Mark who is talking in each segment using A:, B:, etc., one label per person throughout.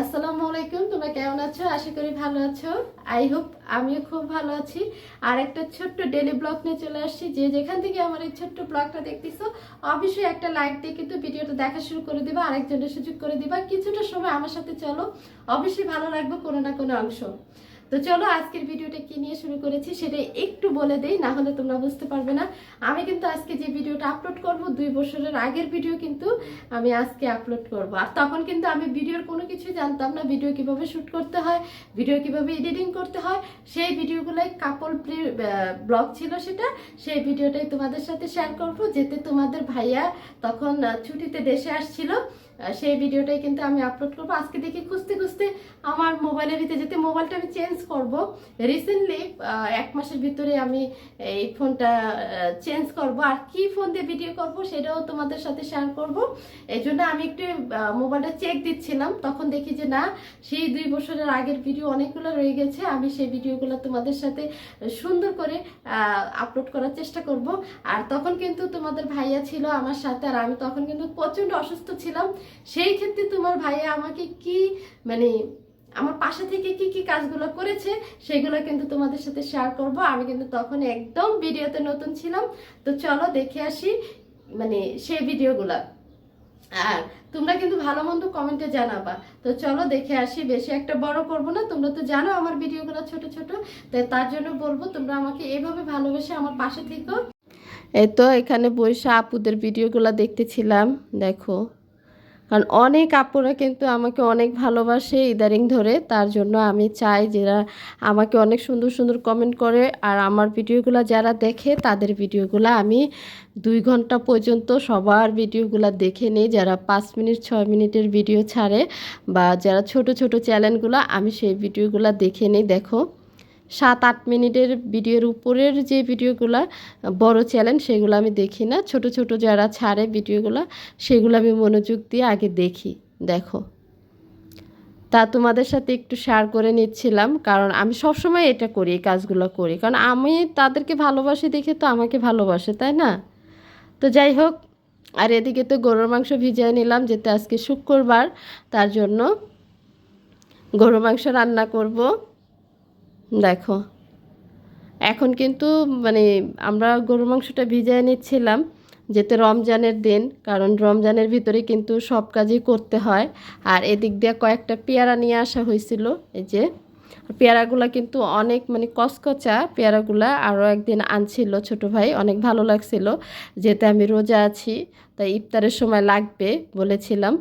A: আসসালামু আলাইকুম, তোমরা কেমন আছো? আশা করি ভালো আছো। আই হোপ আমিও খুব ভালো আছি। আর একটা ছোট্ট ডেলি ব্লগ নিয়ে চলে আসছি। যে যেখান থেকে আমার এই ছোট্ট ব্লগটা দেখতেছো, অবশ্যই একটা লাইক দিয়ে কিন্তু ভিডিওটা দেখা শুরু করে দিবা, আরেকজনের সুযোগ করে দিবা। কিছুটা সময় আমার সাথে চলো। অবশ্যই ভালো লাগবে কোনো না কোনো অংশ। তো চলো আজকের ভিডিওটা কি নিয়ে শুরু করেছি সেটা একটু বলে দেই, না হলে তোমরা বুঝতে পারবে না। আমি কিন্তু আজকে যে ভিডিওটা আপলোড করব, দুই বছরের আগের ভিডিও কিন্তু আমি আজকে আপলোড করব। আর তখন কিন্তু আমি ভিডিওর কোনো কিছু জানতাম না, ভিডিও কীভাবে শ্যুট করতে হয়, ভিডিও কীভাবে এডিটিং করতে হয়, সেই ভিডিওগুলোই কাপল ব্লগ ছিল সেটা, সেই ভিডিওটাই তোমাদের সাথে শেয়ার করব। যেতে তোমাদের ভাইয়া তখন ছুটিতে দেশে আসছিল। সেই ভিডিওটাই কিন্তু আমি আপলোড করব। আজকে দেখি খুঁজতে খুঁজতে আমার মোবাইলের ভিতরে যেতে মোবাইলটা আমি চেঞ্জ করব। রিসেন্টলি এক মাসের ভিতরে আমি এই ফোনটা চেঞ্জ করব। আর কি ফোন দিয়ে ভিডিও করব সেটাও তোমাদের সাথে শেয়ার করব। এই জন্য আমি একটু মোবাইলটা চেক দিচ্ছিলাম। তখন দেখি যে না, সেই দুই বছরের আগের ভিডিও অনেকগুলো রয়ে গেছে। আমি সেই ভিডিওগুলো তোমাদের সাথে সুন্দর করে আপলোড করার চেষ্টা করব। আর তখন কিন্তু তোমাদের ভাইয়া ছিল আমার সাথে। আর আমি তখন কিন্তু প্রচণ্ড অসুস্থ ছিলাম। সেই ক্ষেত্রে তোমার ভাইয়া আমাকে কি মানে আমার পাশে থেকে কি কি কাজগুলো করেছে, সেগুলো কিন্তু তোমাদের সাথে শেয়ার করব। আমি কিন্তু তখন একদম ভিডিওতে নতুন ছিলাম। তো চলো দেখে আসি মানে সেই ভিডিওগুলা। আর তোমরা কিন্তু ভালো মন্দ কমেন্টে জানাবা। তো চলো দেখে আসি, বেশি একটা বড় করব না। তোমরা তো জানো আমার ভিডিওগুলো ছোট ছোট। তাই তার জন্য বলব, তোমরা আমাকে এভাবে ভালোবেসে আমার পাশে থেকো। এই তো এখানে বৈশা আপুদের ভিডিওগুলো দেখতেছিলাম, দেখো। কারণ অনেক আপুরা কিন্তু আমাকে অনেক ভালোবাসে ইদারিং ধরে। তার জন্য আমি চাই যারা আমাকে অনেক সুন্দর সুন্দর কমেন্ট করে। আর আমার ভিডিওগুলো যারা দেখে, তাদের ভিডিওগুলো আমি দুই ঘণ্টা পর্যন্ত সবার ভিডিওগুলো দেখে নিই। যারা পাঁচ মিনিট, ছয় মিনিটের ভিডিও ছাড়ে বা যারা ছোট ছোট চ্যানেলগুলো আমি সেই ভিডিওগুলো দেখে নিই। দেখো। সাত আট মিনিটের ভিডিওর উপরের যে ভিডিওগুলো, বড় চ্যানেল সেগুলো আমি দেখি না। ছোট ছোট যারা ছাড়ে ভিডিওগুলো, সেগুলো আমি মনোযোগ দিয়ে আগে দেখি। দেখো। তা তোমাদের সাথে একটু শেয়ার করে নিচ্ছিলাম, কারণ আমি সবসময় এটা করি, এই কাজগুলো করি। কারণ আমি তাদেরকে ভালোবাসি দেখে তো আমাকে ভালোবাসে, তাই না? তো যাই হোক, আর এদিকে তো গরুর মাংস ভিজিয়ে নিলাম যেতে আজকে শুক্রবার, তার জন্য গরুর মাংস রান্না করব। দেখো। এখন কিন্তু মানে আমরা গরুর মাংসটা ভিজিয়ে নিচ্ছিলাম যেতে রমজানের দিন, কারণ রমজানের ভিতরে কিন্তু সব কাজই করতে হয়। আর এদিক দিয়ে কয়েকটা পেয়ারা নিয়ে আসা হয়েছিল। এই যে পেয়ারাগুলা কিন্তু অনেক মানে কচকচা পেয়ারাগুলা আরও একদিন আনছিল ছোট ভাই, অনেক ভালো লাগছিল। যেতে আমি রোজা আছি, তাই ইফতারের সময় লাগবে বলেছিলাম।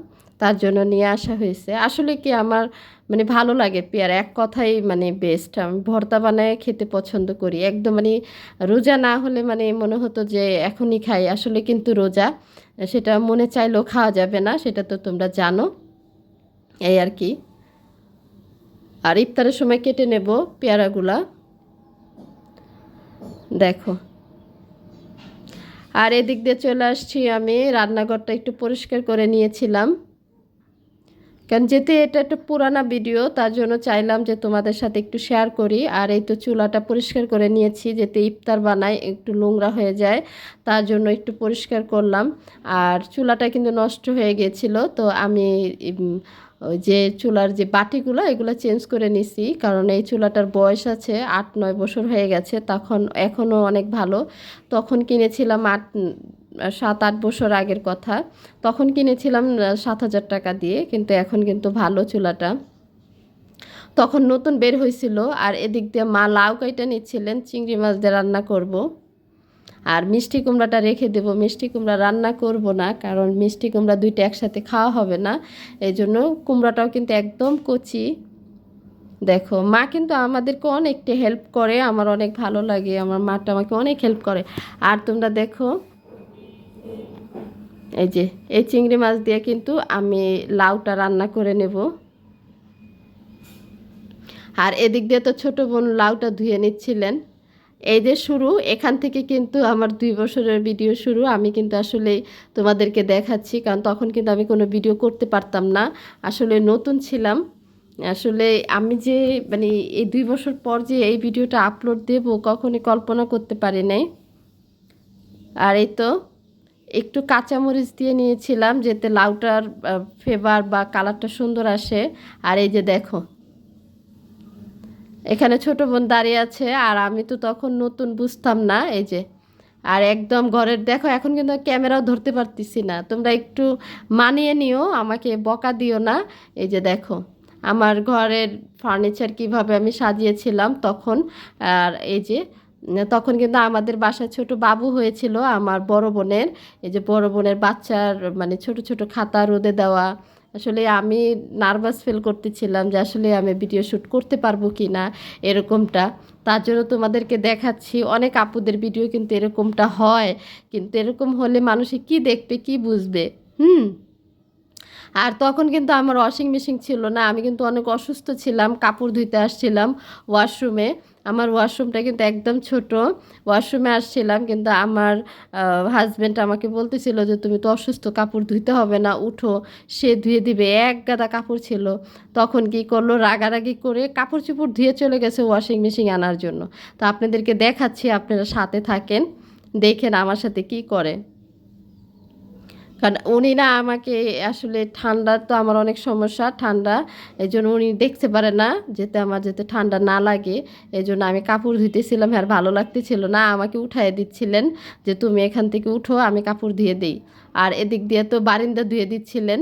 A: তার জন্য নিয়ে আসা হয়েছে। আসলে কি আমার মানে ভালো লাগে পেয়ারা। এক কথাই মানে বেস্ট আমি ভর্তা বানায় খেতে পছন্দ করি। একদম মানে রোজা না হলে মানে মনে হতো যে এখনই খাই। আসলে কিন্তু রোজা, সেটা মনে চাইলেও খাওয়া যাবে না, সেটা তো তোমরা জানো। এই আর কি। আর ইফতারের সময় কেটে নেব পেয়ারাগুলা। দেখো। আর এদিক দিয়ে চলে আসছি আমি। রান্নাঘরটা একটু পরিষ্কার করে নিয়েছিলাম। কারণ যেতে এটা একটা পুরানা ভিডিও, তার জন্য চাইলাম যে তোমাদের সাথে একটু শেয়ার করি। আর এই তো চুলাটা পরিষ্কার করে নিয়েছি যেতে ইফতার বানাই একটু নোংরা হয়ে যায়, তার জন্য একটু পরিষ্কার করলাম। আর চুলাটা কিন্তু নষ্ট হয়ে গেছিল, তো আমি ওই যে চুলার যে বাটিগুলো, এগুলো চেঞ্জ করে নিছি। কারণ এই চুলাটার বয়স আছে আট, নয় বছর হয়ে গেছে, তখন এখনও অনেক ভালো। তখন কিনেছিলাম আট সাত আট বছর আগের কথা। তখন কিনেছিলাম সাত হাজার টাকা দিয়ে, কিন্তু এখন কিন্তু ভালো চুলাটা। তখন নতুন বের হয়েছিল আর এদিক দিয়ে মা লাউ কাইটা নিচ্ছিলেন, চিংড়ি মাছ দিয়ে রান্না করব। আর মিষ্টি কুমড়াটা রেখে দেবো। মিষ্টি কুমড়া রান্না করব না, কারণ মিষ্টি কুমড়া দুইটা একসাথে খাওয়া হবে না। এই জন্য কুমড়াটাও কিন্তু একদম কচি। দেখো, মা কিন্তু আমাদেরকে অনেকটা হেল্প করে, আমার অনেক ভালো লাগে, আমার মাটা আমাকে অনেক হেল্প করে। আর তোমরা দেখো এই যে, এই চিংড়ি মাছ দিয়ে কিন্তু আমি লাউটা রান্না করে নেব। আর এদিক দিয়ে তো ছোট বোন লাউটা ধুয়ে নিচ্ছিলেন। এই যে শুরু, এখান থেকে কিন্তু আমার দুই বছরের ভিডিও শুরু। আমি কিন্তু আসলে তোমাদেরকে দেখাচ্ছি, কারণ তখন কিন্তু আমি কোনো ভিডিও করতে পারতাম না। আসলে নতুন ছিলাম। আসলে আমি যে মানে এই দুই বছর পর যে এই ভিডিওটা আপলোড দেব, কখনই কল্পনা করতে পারি নাই। আর এই তো একটু কাঁচামরিচ দিয়ে নিয়েছিলাম যাতে লাউটার ফেভার বা কালারটা সুন্দর আসে। আর এই যে দেখো, এখানে ছোট বোন দাঁড়িয়ে আছে আর আমি তো তখন নতুন বুঝতাম না, এই যে। আর একদম ঘরের, দেখো এখন কিন্তু ক্যামেরাও ধরতে পারতেছি না। তোমরা একটু মানিয়ে নিও, আমাকে বকা দিও না। এই যে দেখো, আমার ঘরের ফার্নিচার কীভাবে আমি সাজিয়েছিলাম তখন। আর এই যে তখন কিন্তু আমাদের বাসায় ছোট বাবু হয়েছিল, আমার বড় বোনের। এই যে বড় বোনের বাচ্চার মানে ছোট ছোট খাতা রোদে দেওয়া। আসলে আমি নার্ভাস ফিল করতেছিলাম যে আসলে আমি ভিডিও শ্যুট করতে পারব কি না এরকমটা। তার জন্য তোমাদেরকে দেখাচ্ছি, অনেক আপুদের ভিডিও কিন্তু এরকমটা হয়। কিন্তু এরকম হলে মানুষে কি দেখবে, কি বুঝবে? হুম? আর তখন কিন্তু আমার ওয়াশিং মেশিন ছিল না, আমি কিন্তু অনেক অসুস্থ ছিলাম, কাপড় ধুইতে আসছিলাম ওয়াশরুমে আমার ওয়াশরুমটা কিন্তু একদম ছোট। ওয়াশরুমে আসছিলাম কিন্তু আমার হাজব্যান্ড আমাকে বলতেছিল যে, তুমি তো অসুস্থ, কাপড় ধুইতে হবে না, উঠো। সে ধুয়ে দিবে, এক গাদা কাপড় ছিল। তখন কি করল? রাগারাগি করে কাপড় চোপড় ধুয়ে চলে গেছে ওয়াশিং মেশিন আনার জন্য। তো আপনাদেরকে দেখাচ্ছি, আপনারা সাথে থাকেন, দেখেন আমার সাথে কি করে। কারণ উনি না আমাকে আসলে ঠান্ডা তো আমার অনেক সমস্যা ঠান্ডা এই জন্য উনি দেখতে পারে না যেতে আমার যেতে ঠান্ডা না লাগে এই জন্য আমি কাপড় ধুতেছিলাম আর ভালো লাগতেছিল না, আমাকে উঠাই দিচ্ছিলেন যে তুমি এখান থেকে উঠো, আমি কাপড় ধুয়ে দিই। আর এদিক দিয়ে তো বারিন্দা ধুয়ে দিচ্ছিলেন।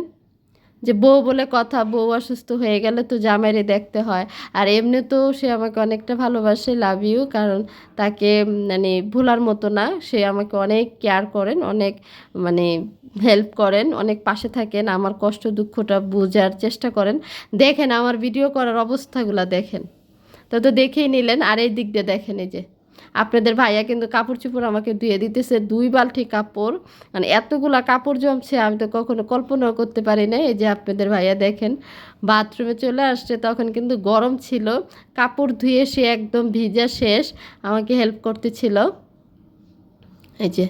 A: যে বউ বলে কথা, বউ অসুস্থ হয়ে গেলে তো জামাইরে দেখতে হয়। আর এমনি তো সে আমাকে অনেকটা ভালোবাসে লাভ ইউ কারণ তাকে মানে ভোলার মতো না। সে আমাকে অনেক কেয়ার করেন, অনেক মানে হেল্প করেন, অনেক পাশে থাকেন, আমার কষ্ট দুঃখটা বোঝার চেষ্টা করেন। দেখেন আমার ভিডিও করার অবস্থাগুলো দেখেন। তো তো দেখেই নিলেন, আর এই দিক দিয়ে দেখেন এই যে। আপনাদের ভাইয়া কিন্তু কাপড় চোপড় আমাকে ধুয়ে দিতেছে, দুই বালটি কাপড়। মানে এতগুলা কাপড় জমছে, আমি তো কখনো কল্পনাও করতে পারি না এই যে আপনাদের ভাইয়া দেখেন, বাথরুমে চলে আসছে, তখন কিন্তু গরম ছিল। কাপড় ধুয়ে সে একদম ভিজা শেষ, আমাকে হেল্প করতেছিল। এই যে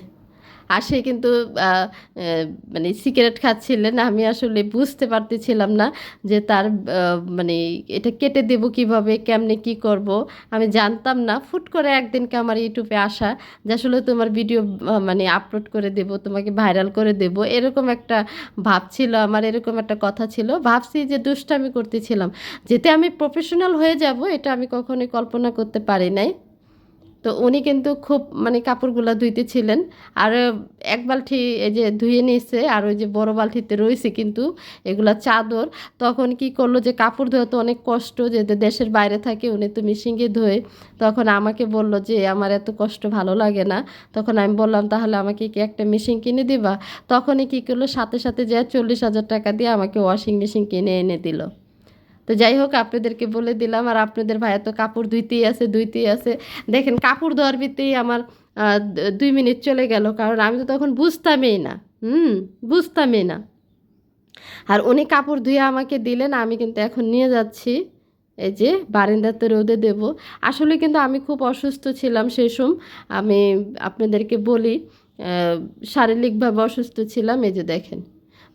A: আর সে কিন্তু মানে সিগারেট খাচ্ছিলেন আমি আসলে বুঝতে পারতেছিলাম না যে তার মানে এটা কেটে দেব কীভাবে, কেমনে কি করব। আমি জানতাম না। ফুট করে একদিনকে আমার ইউটিউবে আসা যে আসলে তোমার ভিডিও মানে আপলোড করে দেব, তোমাকে ভাইরাল করে দেব, এরকম একটা ভাব ছিল আমার, এরকম একটা কথা ছিল। ভাবছি যে দুষ্টামি করতেছিলাম। যেতে আমি প্রফেশনাল হয়ে যাব, এটা আমি কখনোই কল্পনা করতে পারি নাই। তো উনি কিন্তু খুব মানে কাপড়গুলো ধুইতেছিলেন আর এক বালতি এই যে ধুয়ে নিয়েছে আর ওই যে বড় বালতিতে রয়েছে কিন্তু এগুলা চাদর। তখন কি করল যে কাপড় ধোয়া তো অনেক কষ্ট, যে দেশের বাইরে থাকে উনি তো মিশিংয়ে ধোয়ে। তখন আমাকে বলল যে, আমার এত কষ্ট ভালো লাগে না। তখন আমি বললাম, তাহলে আমাকে কি একটা মেশিন কিনে দিবা? তখনই কী করল, সাথে সাথে যে চল্লিশ হাজার টাকা দিয়ে আমাকে ওয়াশিং মেশিন কিনে এনে দিল। তো যাই হোক আপনাদেরকে বলে দিলাম, আর আপনাদের ভাইয়া তো কাপড় ধুইতেই আছে ধুইতেই আছে। দেখেন, কাপড় ধোয়ার ভিতরেই আমার দুই মিনিট চলে গেল, কারণ আমি তো তখন বুঝতামই না। হুম, বুঝতামই না। আর উনি কাপড় ধুয়ে আমাকে দিলেন, আমি কিন্তু এখন নিয়ে যাচ্ছি। এই যে, বারিন্দাতে রোদে দেব। আসলে কিন্তু আমি খুব অসুস্থ ছিলাম সেই সময় আমি আপনাদেরকে বলি শারীরিকভাবে অসুস্থ ছিলাম, এই যে দেখেন।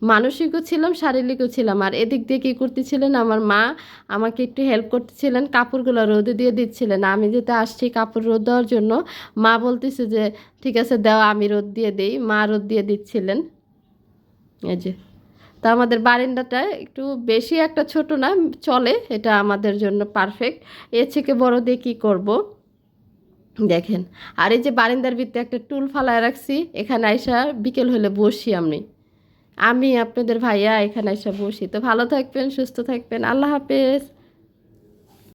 A: মানসিকও ছিলাম, শারীরিকও ছিলাম। আর এদিক দিয়ে কী করতেছিলেন? আমার মা আমাকে একটু হেল্প করতেছিলেন, কাপড়গুলো রোদে দিয়ে দিচ্ছিলেন। আমি যেতে আসছি কাপড় রোদ দেওয়ার জন্য। মা বলতেছে যে, ঠিক আছে দেওয়া আমি রোদ দিয়ে দিই। মা রোদ দিয়ে দিচ্ছিলেন। এই যে। তা আমাদের বারিন্দাটা একটু বেশি একটা ছোট না, চলে। এটা আমাদের জন্য পারফেক্ট এর থেকে বড় দিয়ে কী করব? দেখেন। আর এই যে বারিন্দার ভিতরে একটা টুল ফালায় রাখছি। এখানে আইসা বিকেল হলে বসি আমি। আমি আপনাদের ভাইয়া এখানে এসে বসি। তো ভালো থাকবেন সুস্থ থাকবেন। আল্লাহ হাফেজ।